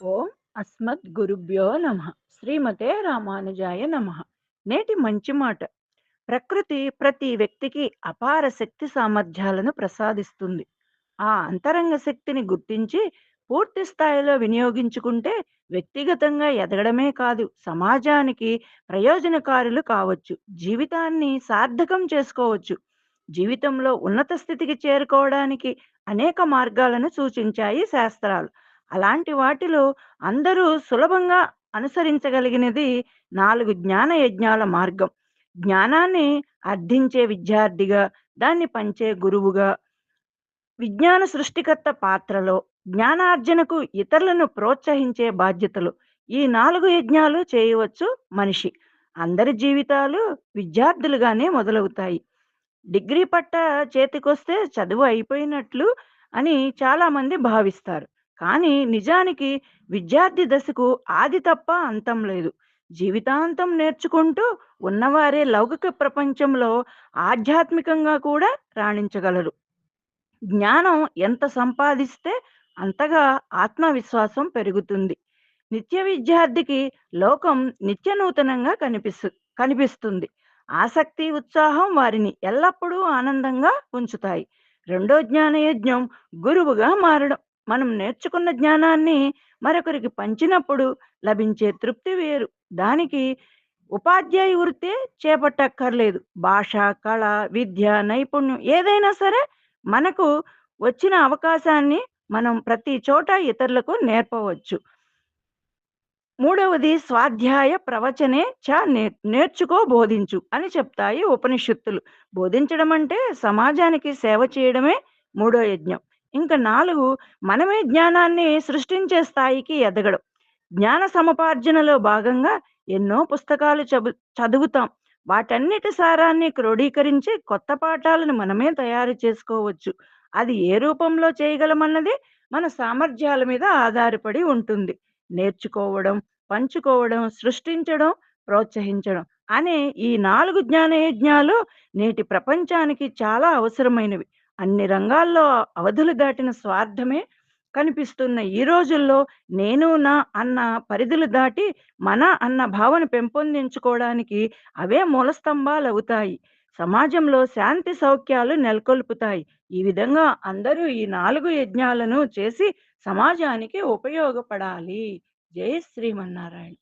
ఓం అస్మద్ గురుభ్యో నమ. శ్రీమతే రామానుజాయ నమ. నేటి మంచి మాట. ప్రకృతి ప్రతి వ్యక్తికి అపార శక్తి సామర్థ్యాలను ప్రసాదిస్తుంది. ఆ అంతరంగ శక్తిని గుర్తించి పూర్తి స్థాయిలో వినియోగించుకుంటే వ్యక్తిగతంగా ఎదగడమే కాదు సమాజానికి ప్రయోజనకారులు కావచ్చు జీవితాన్ని సార్థకం చేసుకోవచ్చు. జీవితంలో ఉన్నత స్థితికి చేరుకోవడానికి అనేక మార్గాలను సూచించాయి శాస్త్రాలు. అలాంటి వాటిలో అందరూ సులభంగా అనుసరించగలిగినది నాలుగు జ్ఞాన యజ్ఞాల మార్గం. జ్ఞానాన్ని అర్థించే విద్యార్థిగా దాన్ని పంచే గురువుగా విజ్ఞాన సృష్టికర్త పాత్రలో జ్ఞానార్జనకు ఇతరులను ప్రోత్సహించే బాధ్యతలు. ఈ నాలుగు యజ్ఞాలు చేయవచ్చు మనిషి. అందరి జీవితాలు విద్యార్థులుగానే మొదలవుతాయి. డిగ్రీ పట్ట చేతికొస్తే చదువు అయిపోయినట్లు అని చాలామంది భావిస్తారు. కానీ నిజానికి విద్యార్థి దశకు ఆది తప్ప అంతం లేదు. జీవితాంతం నేర్చుకుంటూ ఉన్నవారే లౌకిక ప్రపంచంలో ఆధ్యాత్మికంగా కూడా రాణించగలరు. జ్ఞానం ఎంత సంపాదిస్తే అంతగా ఆత్మవిశ్వాసం పెరుగుతుంది. నిత్య విద్యార్థికి లోకం నిత్య నూతనంగా కనిపిస్తు కనిపిస్తుంది. ఆసక్తి ఉత్సాహం వారిని ఎల్లప్పుడూ ఆనందంగా ఉంచుతాయి. రెండో జ్ఞానయజ్ఞం గురువుగా మారడం మనం నేర్చుకున్న జ్ఞానాన్ని మరొకరికి పంచినప్పుడు లభించే తృప్తి వేరు. దానికి ఉపాధ్యాయ వృత్తే చేపట్టక్కర్లేదు. భాష కళ విద్య నైపుణ్యం ఏదైనా సరే మనకు వచ్చిన అవకాశాన్ని మనం ప్రతి చోట ఇతరులకు నేర్పవచ్చు. మూడవది స్వాధ్యాయ ప్రవచనే చ నేర్చుకో బోధించు అని చెప్తాయి ఉపనిషత్తులు. బోధించడం అంటే సమాజానికి సేవ చేయడమే మూడో యజ్ఞం. ఇంకా నాలుగు మనమే జ్ఞానాన్ని సృష్టించే స్థాయికి ఎదగడం. జ్ఞాన సముపార్జనలో భాగంగా ఎన్నో పుస్తకాలు చదువు చదువుతాం. వాటన్నిటి సారాన్ని క్రోడీకరించి కొత్త పాఠాలను మనమే తయారు చేసుకోవచ్చు. అది ఏ రూపంలో చేయగలమన్నది మన సామర్థ్యాల మీద ఆధారపడి ఉంటుంది. నేర్చుకోవడం పంచుకోవడం సృష్టించడం ప్రోత్సహించడం అనే ఈ నాలుగు జ్ఞానయజ్ఞాలు నేటి ప్రపంచానికి చాలా అవసరమైనవి. అన్ని రంగాల్లో అవధులు దాటిన స్వార్థమే కనిపిస్తున్న ఈ రోజుల్లో నేను నా అన్న పరిధులు దాటి మన అన్న భావన పెంపొందించుకోవడానికి అవే మూలస్తంభాలు అవుతాయి సమాజంలో శాంతి సౌఖ్యాలు నెలకొల్పుతాయి. ఈ విధంగా అందరూ ఈ నాలుగు యజ్ఞాలను చేసి సమాజానికి ఉపయోగపడాలి. జై శ్రీమన్నారాయణ.